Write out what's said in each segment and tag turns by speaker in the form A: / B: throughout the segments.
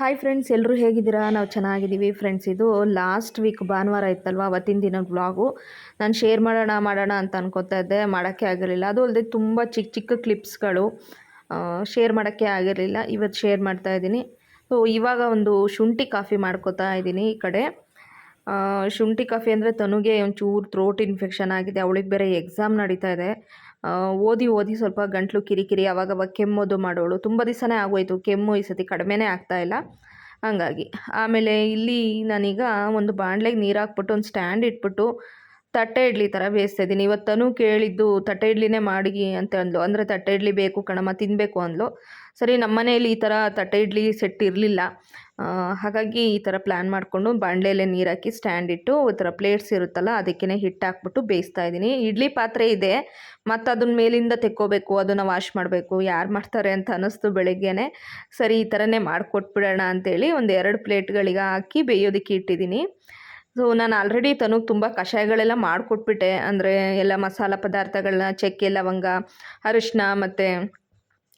A: Hi friends ಎಲ್ಲರೂ ಹೇಗಿದ್ದೀರಾ? ನಾವು ಚೆನ್ನಾಗಿದ್ದೀವಿ ಫ್ರೆಂಡ್ಸ್ ಇದು ಲಾಸ್ಟ್ ವೀಕ್ ಭಾನುವಾರ ಇತ್ತಲ್ವ? ಅವತ್ತಿನ ದಿನ ಬ್ಲಾಗು ನಾನು ಶೇರ್ ಮಾಡೋಣ ಮಾಡೋಣ ಅಂತ ಅನ್ಕೋತಾ ಇದ್ದೆ. ಮಾಡೋಕ್ಕೆ ಆಗಿರಲಿಲ್ಲ. ಅದು ಅಲ್ಲದೆ ತುಂಬ ಚಿಕ್ಕ ಚಿಕ್ಕ ಕ್ಲಿಪ್ಸ್ಗಳು ಶೇರ್ ಮಾಡೋಕ್ಕೆ ಆಗಿರಲಿಲ್ಲ. ಇವತ್ತು ಶೇರ್ ಮಾಡ್ತಾ ಇದ್ದೀನಿ. ಸೊ ಇವಾಗ ಒಂದು ಶುಂಠಿ ಕಾಫಿ ಮಾಡ್ಕೋತಾ ಇದ್ದೀನಿ ಈ ಕಡೆ. ಶುಂಠಿ ಕಾಫಿ ಅಂದರೆ ತನಗೆ ಒಂಚೂರು ಥ್ರೋಟ್ ಇನ್ಫೆಕ್ಷನ್ ಆಗಿದೆ. ಅವಳಿಗೆ ಬೇರೆ ಎಕ್ಸಾಮ್ ನಡೀತಾ ಇದೆ. ಓದಿ ಓದಿ ಸ್ವಲ್ಪ ಗಂಟ್ಲು ಕಿರಿಕಿರಿ ಅವಾಗವಾಗ ಕೆಮ್ಮೋದು ಮಾಡೋಳು. ತುಂಬ ದಿವಸನೇ ಆಗೋಯ್ತು. ಕೆಮ್ಮು ಈ ಸತಿ ಕಡಿಮೆನೇ ಇಲ್ಲ. ಹಂಗಾಗಿ. ಆಮೇಲೆ ಇಲ್ಲಿ ನಾನೀಗ ಒಂದು ಬಾಣಲೆಗೆ ನೀರು ಹಾಕ್ಬಿಟ್ಟು ಒಂದು ಸ್ಟ್ಯಾಂಡ್ ಇಟ್ಬಿಟ್ಟು ತಟ್ಟೆ ಇಡ್ಲಿ ಥರ ಬೇಯಿಸ್ತಾ ಇದ್ದೀನಿ. ಇವತ್ತನೂ ಕೇಳಿದ್ದು, ತಟ್ಟೆ ಇಡ್ಲಿನೇ ಮಾಡಿ ಅಂತ ಅಂದ್ಲು ಅಂದರೆ ತಟ್ಟೆ ಇಡ್ಲಿ ಬೇಕು ಕಣಮ್ಮ ತಿನ್ನಬೇಕು ಅಂದ್ಲು. ಸರಿ, ನಮ್ಮ ಮನೆಯಲ್ಲಿ ಈ ಥರ ತಟ್ಟೆ ಇಡ್ಲಿ ಸೆಟ್ ಇರಲಿಲ್ಲ. ಹಾಗಾಗಿ ಈ ಥರ ಪ್ಲ್ಯಾನ್ ಮಾಡಿಕೊಂಡು ಬಾಣಲೆಯಲ್ಲೇ ನೀರು ಹಾಕಿ ಸ್ಟ್ಯಾಂಡ್ ಇಟ್ಟು ಈ ಥರ ಪ್ಲೇಟ್ಸ್ ಇರುತ್ತಲ್ಲ ಅದಕ್ಕೇ ಹಿಟ್ಟು ಹಾಕ್ಬಿಟ್ಟು ಬೇಯಿಸ್ತಾ ಇದ್ದೀನಿ. ಇಡ್ಲಿ ಪಾತ್ರೆ ಇದೆ, ಮತ್ತು ಅದನ್ನ ಮೇಲಿಂದ ತೆಕ್ಕೋಬೇಕು, ಅದನ್ನು ವಾಶ್ ಮಾಡಬೇಕು. ಯಾರು ಮಾಡ್ತಾರೆ ಅಂತ ಅನ್ನಿಸ್ತು ಬೆಳಗ್ಗೆನೇ. ಸರಿ, ಈ ಥರನೇ ಮಾಡಿಕೊಟ್ಬಿಡೋಣ ಅಂತೇಳಿ ಒಂದು ಎರಡು ಪ್ಲೇಟ್ಗಳಿಗೆ ಹಾಕಿ ಬೇಯೋದಕ್ಕೆ ಇಟ್ಟಿದ್ದೀನಿ. ಸೊ ನಾನು ಆಲ್ರೆಡಿ ತನಗೆ ತುಂಬ ಕಷಾಯಗಳೆಲ್ಲ ಮಾಡಿಕೊಟ್ಬಿಟ್ಟೆ. ಅಂದರೆ ಎಲ್ಲ ಮಸಾಲ ಪದಾರ್ಥಗಳನ್ನ, ಚಕ್ಕೆ, ಲವಂಗ ಅರಿಶಿನ ಮತ್ತು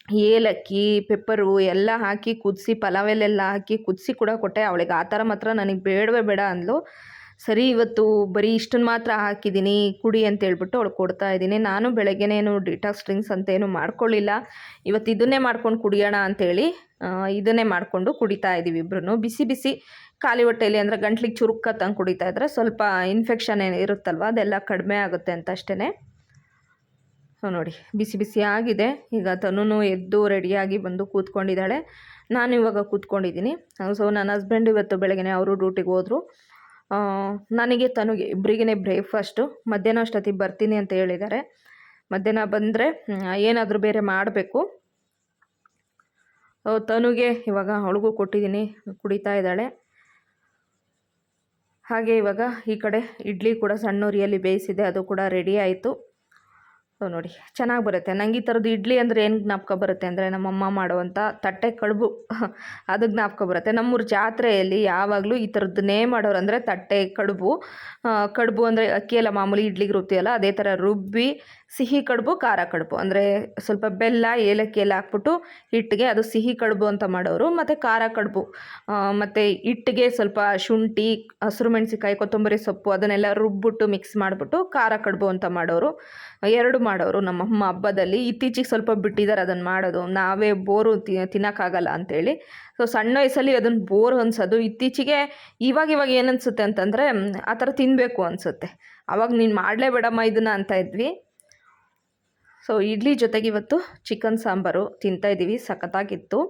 A: ಏಲಕ್ಕಿ, ಪೆಪ್ಪರು ಎಲ್ಲ ಹಾಕಿ ಕುದಿಸಿ, ಪಲಾವಲ್ಲೆಲ್ಲ ಹಾಕಿ ಕುದಿಸಿ ಕೂಡ ಕೊಟ್ಟೆ. ಅವಳಿಗೆ ಆ ಥರ ಮಾತ್ರ ನನಗೆ ಬೇಡವೇ ಬೇಡ ಅಂದಳು ಸರಿ, ಇವತ್ತು ಬರೀ ಇಷ್ಟನ್ನು ಮಾತ್ರ ಹಾಕಿದ್ದೀನಿ, ಕುಡಿ ಅಂತ ಹೇಳ್ಬಿಟ್ಟು ಅವಳು ಕೊಡ್ತಾ ಇದ್ದೀನಿ. ನಾನು ಬೆಳಗ್ಗೆನೇನು ಡಿಟಾಕ್ಸ್ ಡ್ರಿಂಕ್ಸ್ ಅಂತ ಏನು ಮಾಡ್ಕೊಳ್ಳಿಲ್ಲ. ಇವತ್ತು ಇದನ್ನೇ ಮಾಡ್ಕೊಂಡು ಕುಡಿಯೋಣ ಅಂತೇಳಿ ಇದನ್ನೇ ಮಾಡಿಕೊಂಡು ಕುಡಿತಾ ಇದ್ದೀವಿ ಇಬ್ರು ಬಿಸಿ ಬಿಸಿ ಖಾಲಿ ಹೊಟ್ಟೆಯಲ್ಲಿ ಅಂದರೆ ಗಂಟ್ಲಿಗೆ ಚುರುಕ ತಂದು ಕುಡಿತಾ ಇದ್ರೆ ಸ್ವಲ್ಪ ಇನ್ಫೆಕ್ಷನ್ ಏನು ಇರುತ್ತಲ್ವ, ಅದೆಲ್ಲ ಕಡಿಮೆ ಆಗುತ್ತೆ ಅಂತ ಅಷ್ಟೇ ನೋಡಿ, ಬಿಸಿ ಬಿಸಿ ಆಗಿದೆ. ಈಗ ತನೂ ಎದ್ದು ರೆಡಿಯಾಗಿ ಬಂದು ಕೂತ್ಕೊಂಡಿದ್ದಾಳೆ. ನಾನು ಇವಾಗ ಕೂತ್ಕೊಂಡಿದ್ದೀನಿ. ಸೊ ನನ್ನ ಹಸ್ಬೆಂಡ್ ಇವತ್ತು ಬೆಳಗ್ಗೆ ಅವರು ಡ್ಯೂಟಿಗೆ ಹೋದರು. ನನಗೆ ತನುಗೆ ಇಬ್ಬರಿಗೇ ಬ್ರೇಕ್ಫಾಸ್ಟು ಮಧ್ಯಾಹ್ನ ಅಷ್ಟೊತ್ತಿಗೆ ಬರ್ತೀನಿ ಅಂತ ಹೇಳಿದ್ದಾರೆ. ಮಧ್ಯಾಹ್ನ ಬಂದರೆ ಏನಾದರೂ ಬೇರೆ ಮಾಡಬೇಕು. ತನುಗೆ ಇವಾಗ ಅವಳಿಗೂ ಕೊಟ್ಟಿದ್ದೀನಿ, ಕುಡಿತಾ ಇದ್ದಾಳೆ. ಹಾಗೆ ಇವಾಗ ಈ ಕಡೆ ಇಡ್ಲಿ ಕೂಡ ಸಣ್ಣ ಉರಿಯಲ್ಲಿ ಬೇಯಿಸಿದೆ, ಅದು ಕೂಡ ರೆಡಿ ಆಯಿತು. ಸೊ ನೋಡಿ, ಚೆನ್ನಾಗಿ ಬರುತ್ತೆ. ನಂಗೆ ಈ ಥರದ್ದು ಇಡ್ಲಿ ಅಂದರೆ ಏನು ಜ್ಞಾಪಕ ಬರುತ್ತೆ ಅಂದರೆ ನಮ್ಮಮ್ಮ ಮಾಡುವಂಥ ತಟ್ಟೆ ಕಡುಬು. ಅದು ಜ್ಞಾಪಕ ಬರುತ್ತೆ. ನಮ್ಮೂರ ಜಾತ್ರೆಯಲ್ಲಿ ಯಾವಾಗಲೂ ಈ ಥರದ್ದನ್ನೇ ಮಾಡೋರು ಅಂದರೆ ತಟ್ಟೆ ಕಡುಬು. ಕಡುಬು ಅಂದರೆ ಅಕ್ಕಿ ಎಲ್ಲ ಮಾಮೂಲಿ ಇಡ್ಲಿಗೆ ರುಬ್ತೀವಲ್ಲ, ಅದೇ ಥರ ರುಬ್ಬಿ ಸಿಹಿ ಕಡುಬು, ಖಾರ ಕಡುಬು. ಅಂದರೆ ಸ್ವಲ್ಪ ಬೆಲ್ಲ, ಏಲಕ್ಕಿ ಎಲ್ಲ ಹಾಕ್ಬಿಟ್ಟು ಹಿಟ್ಟಿಗೆ ಅದು ಸಿಹಿ ಕಡುಬು ಅಂತ ಮಾಡೋರು. ಮತ್ತು ಖಾರ ಕಡುಬು ಮತ್ತು ಹಿಟ್ಟಿಗೆ ಸ್ವಲ್ಪ ಶುಂಠಿ, ಹಸಿರು ಮೆಣಸಿಕಾಯಿ ಕೊತ್ತಂಬರಿ ಸೊಪ್ಪು ಅದನ್ನೆಲ್ಲ ರುಬ್ಬಿಟ್ಟು ಮಿಕ್ಸ್ ಮಾಡಿಬಿಟ್ಟು ಖಾರ ಕಡುಬು ಅಂತ ಮಾಡೋರು. ಎರಡು ಮಾಡೋರು ನಮ್ಮಮ್ಮ ಹಬ್ಬದಲ್ಲಿ. ಇತ್ತೀಚೆಗೆ ಸ್ವಲ್ಪ ಬಿಟ್ಟಿದ್ದಾರೆ ಅದನ್ನು ಮಾಡೋದು. ನಾವೇ ಬೋರು ತಿ, ತಿನ್ನೋಕ್ಕಾಗಲ್ಲ ಅಂತೇಳಿ. ಸೊ ಸಣ್ಣ ವಯಸ್ಸಲ್ಲಿ ಅದನ್ನು ಬೋರ್ ಅನ್ಸೋದು. ಇತ್ತೀಚೆಗೆ ಇವಾಗ ಇವಾಗ ಏನನ್ಸುತ್ತೆ ಅಂತಂದರೆ, ಆ ಥರ ತಿನ್ನಬೇಕು ಅನಿಸುತ್ತೆ. ಅವಾಗ ನೀನು ಮಾಡಲೇ ಬೇಡಮ್ಮ ಇದನ್ನು ಅಂತ ಇದ್ವಿ. ಸೊ ಇಡ್ಲಿ ಜೊತೆಗೆ ಇವತ್ತು ಚಿಕನ್ ಸಾಂಬಾರು ತಿಂತಾ ಇದ್ದೀವಿ. ಸಖತ್ತಾಗಿತ್ತು.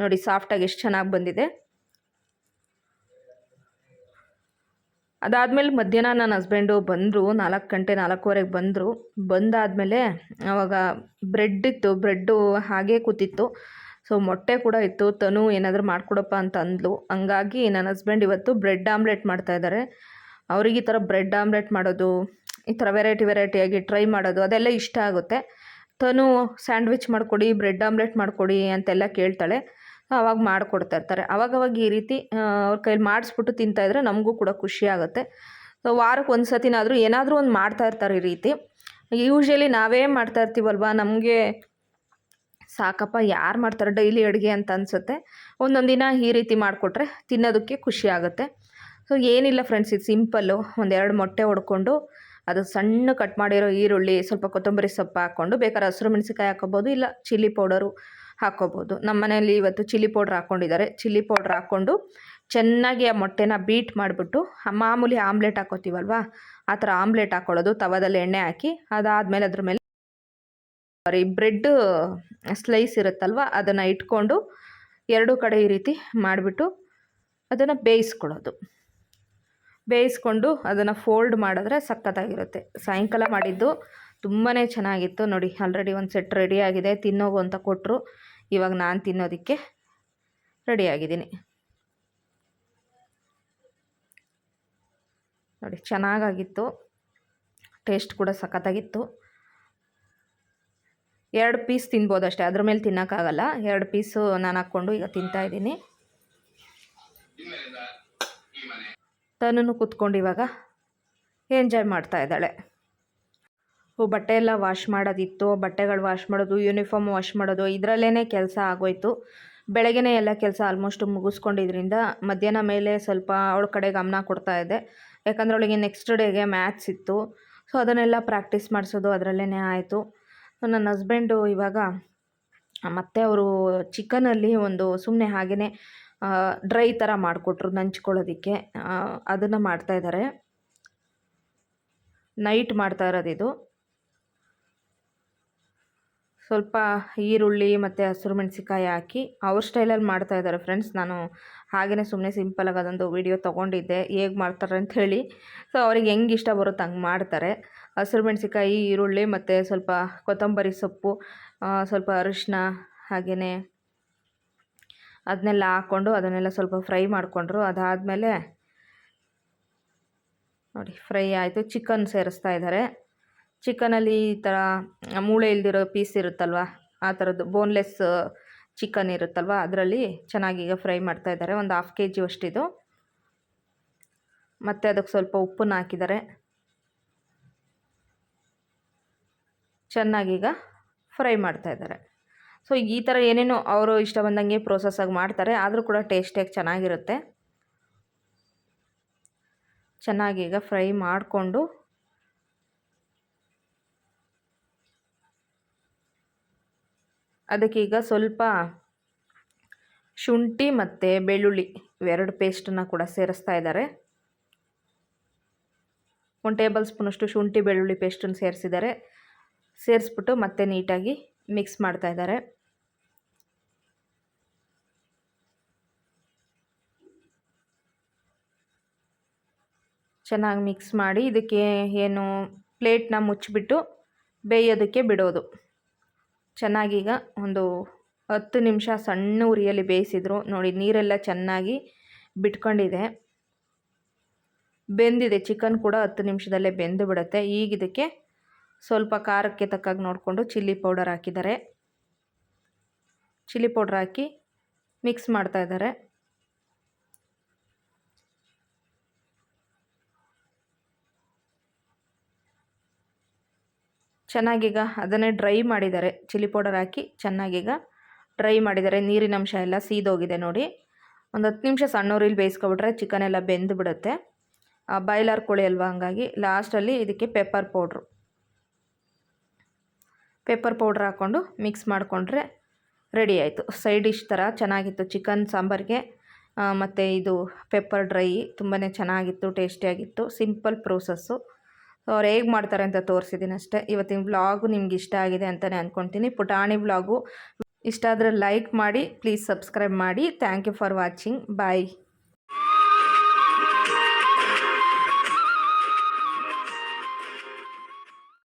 A: ನೋಡಿ ಸಾಫ್ಟಾಗಿ ಎಷ್ಟು ಚೆನ್ನಾಗಿ ಬಂದಿದೆ. ಅದಾದಮೇಲೆ ಮಧ್ಯಾಹ್ನ ನನ್ನ ಹಸ್ಬೆಂಡು ಬಂದರು. ನಾಲ್ಕು ಗಂಟೆ, ನಾಲ್ಕೂವರೆಗೆ ಬಂದರು. ಬಂದಾದಮೇಲೆ ಆವಾಗ ಬ್ರೆಡ್ ಇತ್ತು. ಬ್ರೆಡ್ಡು ಹಾಗೇ ಕೂತಿತ್ತು. ಸೊ ಮೊಟ್ಟೆ ಕೂಡ ಇತ್ತು. ತನು ಏನಾದರೂ ಮಾಡಿಕೊಡಪ್ಪ ಅಂತ ಅಂದ್ಲು. ಹಂಗಾಗಿ ನನ್ನ ಹಸ್ಬೆಂಡ್ ಇವತ್ತು ಬ್ರೆಡ್ ಆಮ್ಲೆಟ್ ಮಾಡ್ತಾ ಇದ್ದಾರೆ. ಅವ್ರಿಗೆ ಈ ಥರ ಬ್ರೆಡ್ ಆಮ್ಲೆಟ್ ಮಾಡೋದು ಈ ಥರ ವೆರೈಟಿ ವೆರೈಟಿಯಾಗಿ ಟ್ರೈ ಮಾಡೋದು ಅದೆಲ್ಲ ಇಷ್ಟ ಆಗುತ್ತೆ. ತನು ಸ್ಯಾಂಡ್ವಿಚ್ ಮಾಡಿಕೊಡಿ, ಬ್ರೆಡ್ ಆಮ್ಲೆಟ್ ಮಾಡಿಕೊಡಿ ಅಂತೆಲ್ಲ ಕೇಳ್ತಾಳೆ. ಅವಾಗ ಮಾಡಿಕೊಡ್ತಾ ಇರ್ತಾರೆ. ಅವಾಗವಾಗ ಈ ರೀತಿ ಅವ್ರ ಕೈಲಿ ಮಾಡಿಸ್ಬಿಟ್ಟು ತಿಂತಾಯಿದ್ರೆ ನಮಗೂ ಕೂಡ ಖುಷಿ ಆಗುತ್ತೆ. ಸೊ, ವಾರಕ್ಕೆ ಒಂದು ಸತಿನಾದರೂ ಏನಾದರೂ ಒಂದು ಮಾಡ್ತಾ ಇರ್ತಾರೆ ಈ ರೀತಿ. ಯೂಶ್ವಲಿ ನಾವೇ ಮಾಡ್ತಾ ಇರ್ತೀವಲ್ವ? ನಮಗೆ ಸಾಕಪ್ಪ, ಯಾರು ಮಾಡ್ತಾರೆ ಡೈಲಿ ಅಡುಗೆ ಅಂತ ಅನಿಸುತ್ತೆ. ಒಂದೊಂದು ದಿನ ಈ ರೀತಿ ಮಾಡಿಕೊಟ್ರೆ ತಿನ್ನೋದಕ್ಕೆ ಖುಷಿ ಆಗುತ್ತೆ. ಸೊ, ಏನಿಲ್ಲ ಫ್ರೆಂಡ್ಸ್, ಇದು ಸಿಂಪಲ್ಲು. ಒಂದೆರಡು ಮೊಟ್ಟೆ ಹೊಡ್ಕೊಂಡು ಅದು ಸಣ್ಣ ಕಟ್ ಮಾಡಿರೋ ಈರುಳ್ಳಿ, ಸ್ವಲ್ಪ ಕೊತ್ತಂಬರಿ ಸೊಪ್ಪು ಹಾಕ್ಕೊಂಡು ಬೇಕಾದ್ರೆ ಹಸಿರು ಮೆಣಸಿಕಾಯಿ ಹಾಕೋಬೋದು ಇಲ್ಲ ಚಿಲ್ಲಿ ಪೌಡರು ಹಾಕ್ಕೋಬೋದು. ನಮ್ಮ ಮನೆಯಲ್ಲಿ ಇವತ್ತು ಚಿಲ್ಲಿ ಪೌಡ್ರ್ ಹಾಕ್ಕೊಂಡಿದ್ದಾರೆ. ಚಿಲ್ಲಿ ಪೌಡ್ರ್ ಹಾಕ್ಕೊಂಡು ಚೆನ್ನಾಗಿ ಆ ಮೊಟ್ಟೆನ ಬೀಟ್ ಮಾಡಿಬಿಟ್ಟು ಮಾಮೂಲಿ ಆಮ್ಲೆಟ್ ಹಾಕೋತೀವಲ್ವ ಆ ಥರ ಆಮ್ಲೆಟ್ ಹಾಕ್ಕೊಳ್ಳೋದು. ತವದಲ್ಲಿ ಎಣ್ಣೆ ಹಾಕಿ, ಅದಾದಮೇಲೆ ಅದ್ರ ಮೇಲೆ ಸಾರಿ ಬ್ರೆಡ್ ಸ್ಲೈಸ್ ಇರುತ್ತಲ್ವ, ಅದನ್ನು ಇಟ್ಕೊಂಡು ಎರಡೂ ಕಡೆ ಈ ರೀತಿ ಮಾಡಿಬಿಟ್ಟು ಅದನ್ನು ಬೇಯಿಸ್ಕೊಳ್ಳೋದು. ಬೇಯಿಸ್ಕೊಂಡು ಅದನ್ನು ಫೋಲ್ಡ್ ಮಾಡಿದ್ರೆ ಸಖತ್ತಾಗಿರುತ್ತೆ ಸಾಯಂಕಾಲ ಮಾಡಿದ್ದು ತುಂಬಾ ಚೆನ್ನಾಗಿತ್ತು ನೋಡಿ. ಆಲ್ರೆಡಿ ಒಂದು ಸೆಟ್ ರೆಡಿಯಾಗಿದೆ ತಿನ್ನೋಗು ಅಂತ ಕೊಟ್ಟರು ಇವಾಗ ನಾನು ತಿನ್ನೋದಕ್ಕೆ ರೆಡಿಯಾಗಿದ್ದೀನಿ ನೋಡಿ, ಚೆನ್ನಾಗಾಗಿತ್ತು. ಟೇಸ್ಟ್ ಕೂಡ ಸಖತ್ತಾಗಿತ್ತು ಎರಡು ಪೀಸ್ ತಿನ್ಬೋದು ಅಷ್ಟೇ. ಅದ್ರ ಮೇಲೆ ತಿನ್ನೋಕ್ಕಾಗಲ್ಲ. ಎರಡು ಪೀಸು ನಾನು ಹಾಕ್ಕೊಂಡು ಈಗ ತಿಂತಾ ಇದ್ದೀನಿ ತನೂ ಕೂತ್ಕೊಂಡು ಇವಾಗ ಎಂಜಾಯ್ ಮಾಡ್ತಾ ಇದ್ದಾಳೆ. ಬಟ್ಟೆ ಎಲ್ಲ ವಾಶ್ ಮಾಡೋದಿತ್ತು, ಬಟ್ಟೆಗಳು ವಾಶ್ ಮಾಡೋದು ಯೂನಿಫಾರ್ಮ್ ವಾಶ್ ಮಾಡೋದು ಇದರಲ್ಲೇ ಕೆಲಸ ಆಗೋಯ್ತು. ಬೆಳಗ್ಗೆನೇ ಎಲ್ಲ ಕೆಲಸ ಆಲ್ಮೋಸ್ಟ್ ಮುಗಿಸ್ಕೊಂಡಿದ್ರಿಂದ ಮಧ್ಯಾಹ್ನ ಮೇಲೆ ಸ್ವಲ್ಪ ಅವಳ ಕಡೆ ಗಮನ ಕೊಡ್ತಾ ಇದ್ದೆ. ಯಾಕಂದರೆ ಅವಳಿಗೆ ನೆಕ್ಸ್ಟ್ ಡೇಗೆ ಮ್ಯಾಥ್ಸ್ ಇತ್ತು. ಸೊ ಅದನ್ನೆಲ್ಲ ಪ್ರಾಕ್ಟೀಸ್ ಮಾಡಿಸೋದು ಅದರಲ್ಲೇ ಆಯಿತು. ನನ್ನ ಹಸ್ಬೆಂಡು ಇವಾಗ ಮತ್ತೆ ಅವರು ಚಿಕನಲ್ಲಿ ಒಂದು ಸುಮ್ಮನೆ ಹಾಗೆಯೇ ಡ್ರೈ ಥರ ಮಾಡಿಕೊಟ್ರು ನಂಚ್ಕೊಳ್ಳೋದಕ್ಕೆ. ಅದನ್ನು ಮಾಡ್ತಾಯಿದ್ದಾರೆ ನೈಟ್ ಮಾಡ್ತಾ ಇರೋದು ಸ್ವಲ್ಪ ಈರುಳ್ಳಿ ಮತ್ತು ಹಸಿರು ಮೆಣಸಿಕಾಯಿ ಹಾಕಿ ಅವ್ರ ಸ್ಟೈಲಲ್ಲಿ ಮಾಡ್ತಾ ಇದ್ದಾರೆ ಫ್ರೆಂಡ್ಸ್ ನಾನು ಹಾಗೆಯೇ ಸುಮ್ಮನೆ ಸಿಂಪಲಾಗಿ ಅದೊಂದು ವಿಡಿಯೋ ತೊಗೊಂಡಿದ್ದೆ. ಹೇಗೆ ಮಾಡ್ತಾರೆ ಅಂತ ಹೇಳಿ. ಸೊ ಅವ್ರಿಗೆ ಹೆಂಗೆ ಇಷ್ಟ ಬರುತ್ತೆ ಹಂಗೆ ಮಾಡ್ತಾರೆ. ಹಸಿರು ಮೆಣಸಿಕಾಯಿ ಈರುಳ್ಳಿ ಮತ್ತು ಸ್ವಲ್ಪ ಕೊತ್ತಂಬರಿ ಸೊಪ್ಪು ಸ್ವಲ್ಪ ಅರಿಶಿನ ಹಾಗೆಯೇ ಅದನ್ನೆಲ್ಲ ಹಾಕ್ಕೊಂಡು ಅದನ್ನೆಲ್ಲ ಸ್ವಲ್ಪ ಫ್ರೈ ಮಾಡಿಕೊಂಡ್ರು. ಅದಾದಮೇಲೆ ನೋಡಿ, ಫ್ರೈ ಆಯಿತು. ಚಿಕನ್ ಸೇರಿಸ್ತಾ ಇದ್ದಾರೆ. ಚಿಕನಲ್ಲಿ ಈ ಥರ ಮೂಳೆ ಇಲ್ದಿರೋ ಪೀಸ್ ಇರುತ್ತಲ್ವ, ಆ ಥರದ್ದು ಬೋನ್ಲೆಸ್ ಚಿಕನ್ ಇರುತ್ತಲ್ವ, ಅದರಲ್ಲಿ ಚೆನ್ನಾಗಿ ಈಗ ಫ್ರೈ ಮಾಡ್ತಾ ಇದ್ದಾರೆ. ಒಂದು ಹಾಫ್ ಕೆ ಜಿ ಅಷ್ಟಿದು. ಮತ್ತು ಅದಕ್ಕೆ ಸ್ವಲ್ಪ ಉಪ್ಪನ್ನು ಹಾಕಿದ್ದಾರೆ. ಚೆನ್ನಾಗೀಗ ಫ್ರೈ ಮಾಡ್ತಾ ಇದ್ದಾರೆ. ಸೊ, ಈ ಥರ ಏನೇನೋ ಅವರು ಇಷ್ಟ ಬಂದಂಗೆ ಪ್ರೋಸೆಸ್ಸಾಗಿ ಮಾಡ್ತಾರೆ. ಆದರೂ ಕೂಡ ಟೇಸ್ಟಿಯಾಗಿ ಚೆನ್ನಾಗಿರುತ್ತೆ. ಚೆನ್ನಾಗಿ ಈಗ ಫ್ರೈ ಮಾಡಿಕೊಂಡು. ಅದಕ್ಕೀಗ ಸ್ವಲ್ಪ ಶುಂಠಿ ಮತ್ತು ಬೆಳ್ಳುಳ್ಳಿ ಇವೆರಡು ಪೇಸ್ಟನ್ನು ಕೂಡ ಸೇರಿಸ್ತಾ ಇದ್ದಾರೆ. ಒಂದು ಟೇಬಲ್ ಸ್ಪೂನಷ್ಟು ಶುಂಠಿ ಬೆಳ್ಳುಳ್ಳಿ ಪೇಸ್ಟನ್ನು ಸೇರಿಸಿದ್ದಾರೆ. ಸೇರಿಸ್ಬಿಟ್ಟು ಮತ್ತೆ ನೀಟಾಗಿ ಮಿಕ್ಸ್ ಮಾಡ್ತಾ ಇದ್ದಾರೆ. ಚೆನ್ನಾಗಿ ಮಿಕ್ಸ್ ಮಾಡಿ ಇದಕ್ಕೆ ಏನು ಪ್ಲೇಟ್ನ ಮುಚ್ಚಿಬಿಟ್ಟು ಬೇಯೋದಕ್ಕೆ ಬಿಡೋದು. ಚೆನ್ನಾಗೀಗ ಒಂದು ಹತ್ತು ನಿಮಿಷ ಸಣ್ಣ ಉರಿಯಲ್ಲಿ ಬೇಯಿಸಿದ್ರು. ನೋಡಿ, ನೀರೆಲ್ಲ ಚೆನ್ನಾಗಿ ಬಿಟ್ಕೊಂಡಿದೆ. ಬೆಂದಿದೆ. ಚಿಕನ್ ಕೂಡ ಹತ್ತು ನಿಮಿಷದಲ್ಲೇ ಬೆಂದು ಬಿಡುತ್ತೆ. ಈಗ ಇದಕ್ಕೆ ಸ್ವಲ್ಪ ಖಾರಕ್ಕೆ ತಕ್ಕಾಗಿ ನೋಡಿಕೊಂಡು ಚಿಲ್ಲಿ ಪೌಡರ್ ಹಾಕಿದ್ದಾರೆ. ಚಿಲ್ಲಿ ಪೌಡ್ರ್ ಹಾಕಿ ಮಿಕ್ಸ್ ಮಾಡ್ತಾ ಚೆನ್ನಾಗೀಗ ಅದನ್ನೇ ಡ್ರೈ ಮಾಡಿದ್ದಾರೆ. ಚಿಲ್ಲಿ ಪೌಡರ್ ಹಾಕಿ ಚೆನ್ನಾಗೀಗ ಡ್ರೈ ಮಾಡಿದ್ದಾರೆ. ನೀರಿನ ಅಂಶ ಎಲ್ಲ ಸೀದೋಗಿದೆ ನೋಡಿ. ಒಂದು ಹತ್ತು ನಿಮಿಷ ಸಣ್ಣೂರಿಲಿ ಬೇಯಿಸ್ಕೊಬಿಟ್ರೆ ಚಿಕನ್ ಎಲ್ಲ ಬೆಂದು ಬಿಡುತ್ತೆ. ಬಾಯ್ಲರ್ ಕೋಳಿ ಅಲ್ವಾ ಹಂಗಾಗಿ ಲಾಸ್ಟಲ್ಲಿ ಇದಕ್ಕೆ ಪೆಪ್ಪರ್ ಪೌಡ್ರು ಪೆಪ್ಪರ್ ಪೌಡ್ರ್ ಹಾಕ್ಕೊಂಡು ಮಿಕ್ಸ್ ಮಾಡಿಕೊಂಡ್ರೆ ರೆಡಿ ಆಯಿತು. ಸೈಡ್ ಡಿಶ್ ಥರ ಚೆನ್ನಾಗಿತ್ತು. ಚಿಕನ್, ಸಾಂಬಾರಿಗೆ ಮತ್ತು ಇದು ಪೆಪ್ಪರ್ ಡ್ರೈ ತುಂಬಾ ಚೆನ್ನಾಗಿತ್ತು ಟೇಸ್ಟಿಯಾಗಿತ್ತು ಸಿಂಪಲ್ ಪ್ರೋಸೆಸ್ಸು ಅವ್ರು ಹೇಗೆ ಮಾಡ್ತಾರೆ ಅಂತ ತೋರಿಸಿದ್ದೀನಿ ಅಷ್ಟೇ. ಇವತ್ತಿನ ವ್ಲಾಗು ನಿಮ್ಗೆ ಇಷ್ಟ ಆಗಿದೆ ಅಂತಲೇ ಅಂದ್ಕೊತೀನಿ ಪುಟಾಣಿ ವ್ಲಾಗು ಇಷ್ಟ ಆದರೆ ಲೈಕ್ ಮಾಡಿ ಪ್ಲೀಸ್ ಸಬ್ಸ್ಕ್ರೈಬ್ ಮಾಡಿ. Thank you for watching bye